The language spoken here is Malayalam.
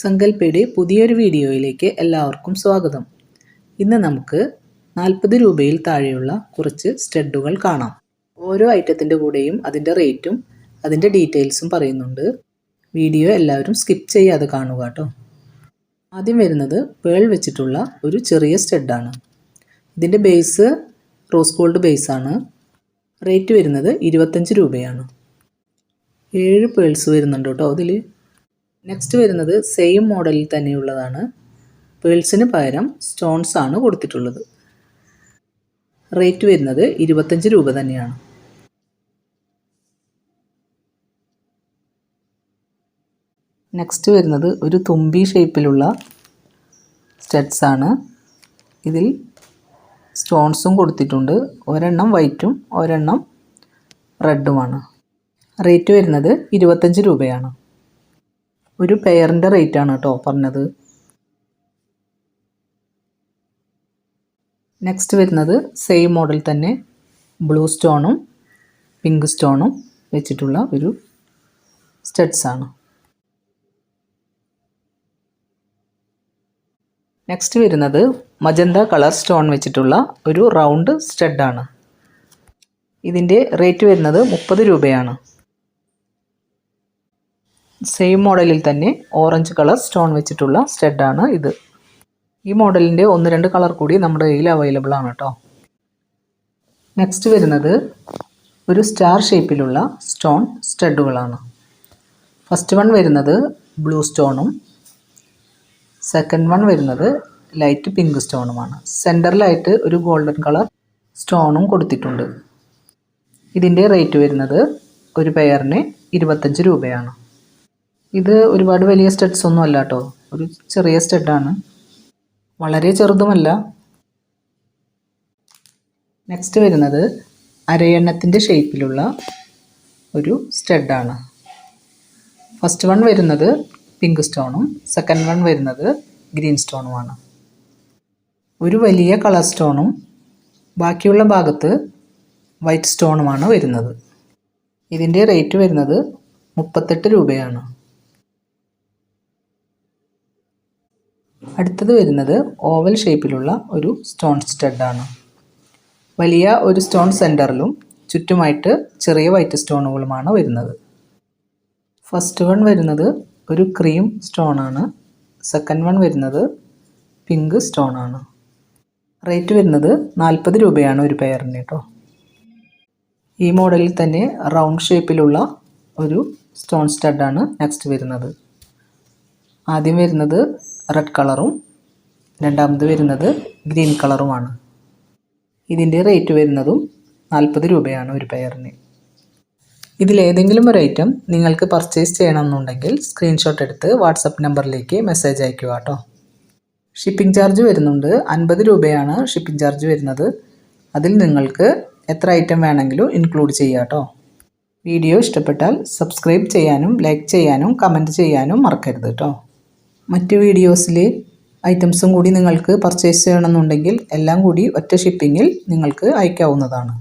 സങ്കല്പയുടെ പുതിയൊരു വീഡിയോയിലേക്ക് എല്ലാവർക്കും സ്വാഗതം. ഇന്ന് നമുക്ക് നാൽപ്പത് രൂപയിൽ താഴെയുള്ള കുറച്ച് സ്റ്റഡുകൾ കാണാം. ഓരോ ഐറ്റത്തിന്റെ കൂടെയും അതിന്റെ റേറ്റും അതിന്റെ ഡീറ്റെയിൽസും പറയുന്നുണ്ട്. വീഡിയോ എല്ലാവരും സ്കിപ്പ് ചെയ്യാതെ കാണുക കേട്ടോ. ആദ്യം വരുന്നത് പേൾ വെച്ചിട്ടുള്ള ഒരു ചെറിയ സ്റ്റഡാണ്. ഇതിന്റെ ബേസ് റോസ് ഗോൾഡ് ബേസാണ്. റേറ്റ് വരുന്നത് ഇരുപത്തഞ്ച് രൂപയാണ്. ഏഴ് പേൾസ് വരുന്നുണ്ട് കേട്ടോ അതിൽ നെക്സ്റ്റ് വരുന്നത് സെയിം മോഡലിൽ തന്നെയുള്ളതാണ്. പേൾസിന് പകരം സ്റ്റോൺസ് ആണ് കൊടുത്തിട്ടുള്ളത്. റേറ്റ് വരുന്നത് ഇരുപത്തഞ്ച് രൂപ തന്നെയാണ്. നെക്സ്റ്റ് വരുന്നത് ഒരു തുമ്പി ഷേപ്പിലുള്ള സ്റ്റഡ്സ് ആണ്. ഇതിൽ സ്റ്റോൺസും കൊടുത്തിട്ടുണ്ട്. ഒരെണ്ണം വൈറ്റും ഒരെണ്ണം റെഡുമാണ് റേറ്റ് വരുന്നത് ഇരുപത്തഞ്ച് രൂപയാണ്. ഒരു പെയറിന്റെ റേറ്റാണ് കേട്ടോ പറഞ്ഞത്. നെക്സ്റ്റ് വരുന്നത് സെയിം മോഡൽ തന്നെ ബ്ലൂ സ്റ്റോണും പിങ്ക് സ്റ്റോണും വെച്ചിട്ടുള്ള ഒരു സ്റ്റഡ്സ് ആണ്. നെക്സ്റ്റ് വരുന്നത് മജന്ത കളർ സ്റ്റോൺ വെച്ചിട്ടുള്ള ഒരു റൗണ്ട് സ്റ്റഡാണ് ഇതിന്റെ റേറ്റ് വരുന്നത് മുപ്പത് രൂപയാണ്. സെയിം മോഡലിൽ തന്നെ ഓറഞ്ച് കളർ സ്റ്റോൺ വെച്ചിട്ടുള്ള സ്റ്റെഡാണ് ഇത്. ഈ മോഡലിന്റെ ഒന്ന് രണ്ട് കളർ കൂടി നമ്മുടെ കയ്യിൽ അവൈലബിൾ ആണ് കേട്ടോ നെക്സ്റ്റ് വരുന്നത് ഒരു സ്റ്റാർ ഷേപ്പിലുള്ള സ്റ്റോൺ സ്റ്റഡുകളാണ് ഫസ്റ്റ് വൺ വരുന്നത് ബ്ലൂ സ്റ്റോണും സെക്കൻഡ് വൺ വരുന്നത് ലൈറ്റ് പിങ്ക് സ്റ്റോണുമാണ് സെന്ററിലായിട്ട് ഒരു ഗോൾഡൻ കളർ സ്റ്റോണും കൊടുത്തിട്ടുണ്ട്. ഇതിന്റെ റേറ്റ് വരുന്നത് ഒരു പെയറിന് ഇരുപത്തഞ്ച് രൂപയാണ്. ഇത് ഒരുപാട് വലിയ സ്റ്റഡ്സ് ഒന്നും അല്ല കേട്ടോ ഒരു ചെറിയ സ്റ്റഡാണ്. വളരെ ചെറുതുമല്ല. നെക്സ്റ്റ് വരുന്നത് അരയെണ്ണത്തിന്റെ ഷേപ്പിലുള്ള ഒരു സ്റ്റഡാണ്. ഫസ്റ്റ് വൺ വരുന്നത് പിങ്ക് സ്റ്റോണും സെക്കൻഡ് വൺ വരുന്നത് ഗ്രീൻ സ്റ്റോണുമാണ് ഒരു വലിയ കളർ സ്റ്റോണും ബാക്കിയുള്ള ഭാഗത്ത് വൈറ്റ് സ്റ്റോണുമാണ് വരുന്നത്. ഇതിന്റെ റേറ്റ് വരുന്നത് മുപ്പത്തെട്ട് രൂപയാണ്. അടുത്തത് വരുന്നത് ഓവൽ ഷേപ്പിലുള്ള ഒരു സ്റ്റോൺ സ്റ്റഡാണ് വലിയ ഒരു സ്റ്റോൺ സെന്ററിലും ചുറ്റുമായിട്ട് ചെറിയ വൈറ്റ് സ്റ്റോണുകളുമാണ് വരുന്നത്. ഫസ്റ്റ് വൺ വരുന്നത് ഒരു ക്രീം സ്റ്റോൺ ആണ്. സെക്കൻഡ് വൺ വരുന്നത് പിങ്ക് സ്റ്റോൺ ആണ്. റേറ്റ് വരുന്നത് നാൽപ്പത് രൂപയാണ് ഒരു പെയറിന് കേട്ടോ. ഈ മോഡലിൽ തന്നെ റൗണ്ട് ഷേപ്പിലുള്ള ഒരു സ്റ്റോൺ സ്റ്റഡാണ് നെക്സ്റ്റ് വരുന്നത്. ആദ്യം വരുന്നത് റെഡ് കളറും രണ്ടാമത് വരുന്നത് ഗ്രീൻ കളറുമാണ് ഇതിന്റെ റേറ്റ് വരുന്നതും നാൽപ്പത് രൂപയാണ് ഒരു പെയറിന് ഇതിലേതെങ്കിലും ഒരു ഐറ്റം നിങ്ങൾക്ക് പർച്ചേസ് ചെയ്യണമെന്നുണ്ടെങ്കിൽ സ്ക്രീൻഷോട്ട് എടുത്ത് വാട്സപ്പ് നമ്പറിലേക്ക് മെസ്സേജ് അയക്കുക കേട്ടോ ഷിപ്പിംഗ് ചാർജ് വരുന്നുണ്ട് അൻപത് രൂപയാണ് ഷിപ്പിംഗ് ചാർജ് വരുന്നത്. അതിൽ നിങ്ങൾക്ക് എത്ര ഐറ്റം വേണമെങ്കിലും ഇൻക്ലൂഡ് ചെയ്യുക കേട്ടോ വീഡിയോ ഇഷ്ടപ്പെട്ടാൽ സബ്സ്ക്രൈബ് ചെയ്യാനും ലൈക്ക് ചെയ്യാനും കമന്റ് ചെയ്യാനും മറക്കരുത് കേട്ടോ മറ്റ് വീഡിയോസിൽ ഐറ്റംസും കൂടി നിങ്ങൾക്ക് പർച്ചേസ് ചെയ്യണമെന്നുണ്ടെങ്കിൽ എല്ലാം കൂടി ഒറ്റ ഷിപ്പിങ്ങിൽ നിങ്ങൾക്ക് അയക്കാവുന്നതാണ്.